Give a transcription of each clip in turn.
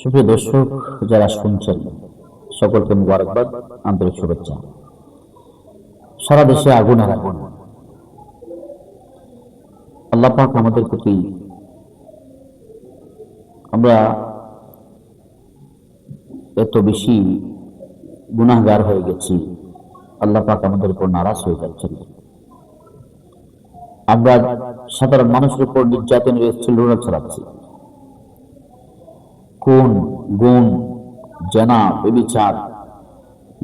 সুপ্রিয় দর্শক, যারা শুনছেন, সকলকে মুবারকবাদ, আন্তরিক শুভেচ্ছা। সারা দেশে আগুন আর আগুন। আল্লাহ আমাদের প্রতি আমরা এত বেশি গুনাহগার হয়ে গেছি, আল্লাহ পাক আমাদের উপর নারাজ হয়ে যাচ্ছেন। আমরা সাধারণ মানুষের উপর নির্যাতনের স্থির ছড়াচ্ছি। খুন গুণ জেনা, বেবিচার,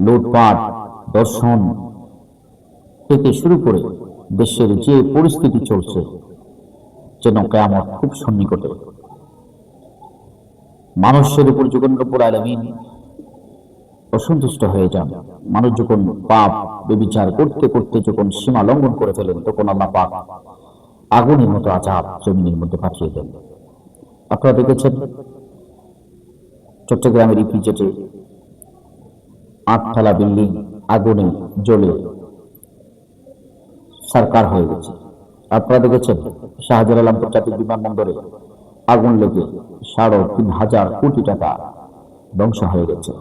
লুটপাট, দর্শন থেকে শুরু করে দেশের যে পরিস্থিতি চলছে, যেন কেয়ামত খুব সন্নিকটে। মানুষের উপর যখন রব্বুল আলমিন অসন্তুষ্ট হয়ে যান, মানুষ যখন পাপ, বেবিচার করতে করতে যখন সীমা লঙ্ঘন করে ফেলেন, তখন আল্লাহ পাপ আগুনের মতো আজাব জমিনের মধ্যে পাঠিয়ে দেন। আপনারা দেখেছেন চট্টগ্রামের ইপিজেটে আটতলা বিল্ডিং আগুনে জ্বলে সরকার হয়ে গেছে। আপনারা দেখেছেন শাহজালাল আন্তর্জাতিক বিমানবন্দরে আগুন লেগে সাড়ে তিন হাজার কোটি টাকা ধ্বংস হয়ে গেছে।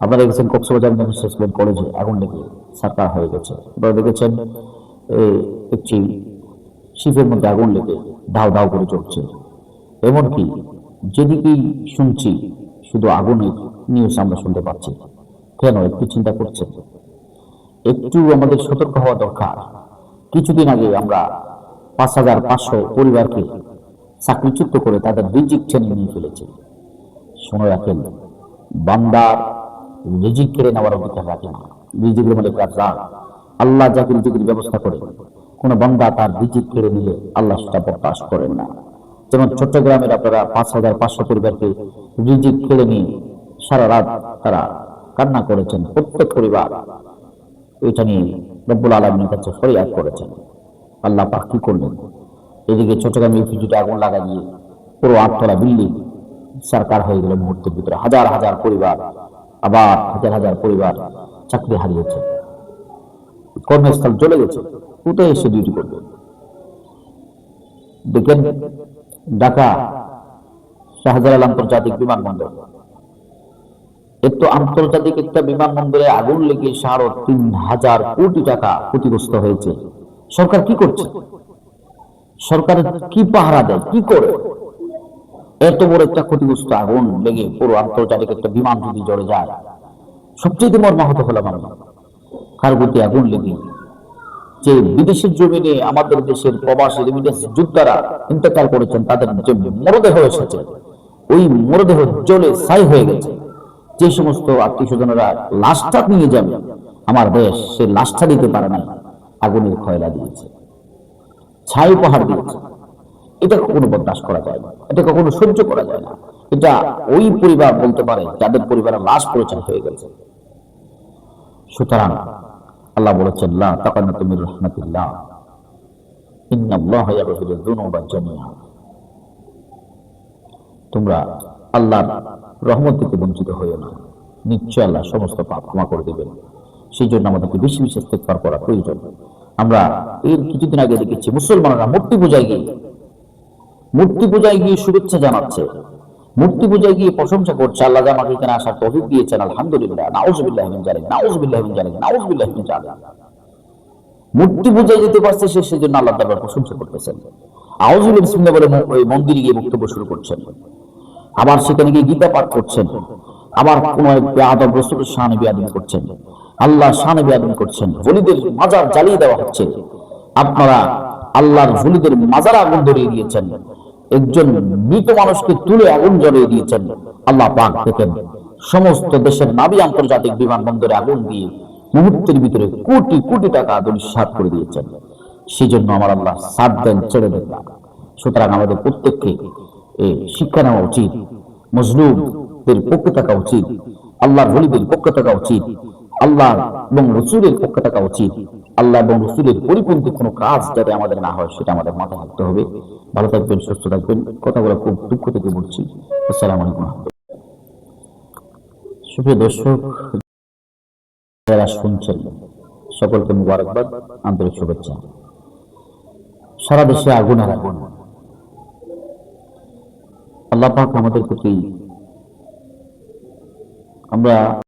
আপনারা দেখেছেন কক্সবাজার ম্যানেজমেন্ট কলেজে আগুন লেগে সরকার হয়ে গেছে। আপনারা দেখেছেন একটি শিপের মধ্যে আগুন লেগে ধাও ধাও করে চলছে এমনকি যেদিকেই শুনছি শুধু আগুনের নিউজ আমরা শুনতে পাচ্ছি। কেন একটু চিন্তা করছেন? একটু আমাদের সতর্ক হওয়া দরকার। কিছুদিন আগে আমরা পাঁচ হাজার পাঁচশো পরিবারকে চাকরিচ্যুত করে তাদের রিজিক টেনে নিয়ে ফেলেছি। শুনে রাখেন বান্দার রিজিক কেড়ে নেওয়ার অধিকার রাখে না। রিজিকের মালিক রাজ্জাক আল্লাহ যাকে রিজিকের ব্যবস্থা করে, কোন বান্দা তার রিজিক কেড়ে নিলে আল্লাহ সেটা প্রকাশ করেন না। যেমন চট্টগ্রামের আপনারা পাঁচ হাজার পাঁচশো পরিবারকে রিজিক কেড়ে নিয়ে সারা রাত তারা কান্না করেছেন, প্রত্যেক পরিবার। এটা নিয়ে রব্বুল আলমীর কাছে ফরিয়াদ করেছেন। আল্লাহ পাক কি করলেন? এদিকে চট্টগ্রামে ইউপিজিতে আগুন লাগা দিয়ে পুরো আটতলা বিল্ডিং সরকার হয়ে গেল মুহূর্তের ভিতরে। হাজার হাজার পরিবার, আবার হাজার হাজার পরিবার চাকরি হারিয়েছে। কর্মস্থল চলে গেছে কোথায় এসে ডিউটি করবে। দেখেন ঢাকা, শাহজালাল আন্তর্জাতিক বিমানবন্দর। এত আন্তর্জাতিক একটা বিমানবন্দরে আগুন লেগে সাড়ে তিন হাজার কোটি টাকা ক্ষতিগ্রস্ত হয়েছে। সরকার কি করছে? সরকার কি পাহারা দেয়? কি করে? এত বড় একটা ক্ষতিগ্রস্ত আগুন লেগে পুরো আন্তর্জাতিক একটা বিমান যদি জ্বলে যায়, সবচেয়ে মর্মাহত হলাম আমরা কার গতি আগুন লেগে? যে বিদেশের জমিনে আমাদের দেশের প্রবাসী যোদ্ধারা ইন্তেকাল করেছেন, তাদের যে মরদেহ এসেছে, ওই মরদেহ জ্বলে ছাই হয়ে গেছে। যে সমস্ত আত্মীয় স্বজনেরা লাশটা নিয়ে যাবে আমার দেশ সে লাশটা দিতে পারে না আগুনের খয়লা দিয়েছে, ছাই উপহার দিয়েছে। এটা কখনো বরদাস্ত করা যায় না, এটা কখনো সহ্য করা যায় না। এটা ওই পরিবার বলতে পারে, যাদের পরিবারের লাশ পরিচয় হয়ে গেছে। সুতরাং আল্লাহ বলেছেন, লা তাকান্নাতু মির রাহমাতিল্লাহ। ইন্নাল্লাহা ইয়াগফিরু যুনুবা জামিআ। তোমরা আল্লাহর রহমত থেকে বঞ্চিত হইও না। নিশ্চয় আল্লাহ সমস্ত পাপ ক্ষমা করে দিবেন। সেই জন্য আমাদেরকে বেশি বেশি ইস্তেগফার করা প্রয়োজন। আমরা এর কিছুদিন আগে দেখেছি, মুসলমানরা মূর্তি পূজায় গিয়ে, মূর্তি পূজায় গিয়ে শুভেচ্ছা জানাচ্ছে। মূর্তি পূজায় গিয়ে প্রশংসা করছে, আল্লাহ আমাকে এখানে আসার তৌফিক দিয়েছেন, আলহামদুলিল্লাহ। মূর্তি পূজায় যেতে পারছে সে, সেজন্য আল্লাহ তাআলা প্রশংসা করতেছেন। বিসমিল্লাহ বলে ওই মন্দিরে গিয়ে বক্তব্য শুরু করছেন। আবার সেখানে গিয়ে গীতা পাঠ করছেন। আবার কোন এক শানে বিয়াদিন করছেন। আল্লাহ শানে বিয়াদিন করছেন। বলিদের মাজার জ্বালিয়ে দেওয়া হচ্ছে। আপনারা আল্লাহর ভুলিদের মাজার আগুন ধরিয়ে দিয়েছেন। একজন মৃত মানুষকে তুলে আগুন জ্বলিয়ে দিয়েছেন। আল্লাহ পাক দেখেন, সমস্ত দেশের নাবি আন্তর্জাতিক বিমানবন্দরে আগুন দিয়ে মুহূর্তের ভিতরে কোটি কোটি টাকা দুঃসাত করে দিয়েছেন। সেই জন্য আমার আল্লাহ সাত দেন ছেড়ে দেন সুতরাং আমাদের প্রত্যেককে শিক্ষা নেওয়া উচিত, মজলুমদের পক্ষে থাকা উচিত, আল্লাহর হলিদের পক্ষে থাকা উচিত, আল্লাহ এবং রসুলের পক্ষে থাকা উচিত। আল্লাহ এবং রসুলের পরিপন্থী কোনো কাজ যাতে আমাদের না হয়, সেটা আমাদের মাথায় রাখতে হবে। ভালো থাকবেন, সুস্থ থাকবেন। কথাগুলো খুব দুঃখ থেকে বলছি। আসসালামু আলাইকুম সুপ্রিয় দর্শক শুনছেন, সকলকে মুবারকবাদ, আন্তরিক শুভেচ্ছা। সারা দেশে আগুন আর আগুন। আল্লাহ পাক আমাদের প্রতি আমরা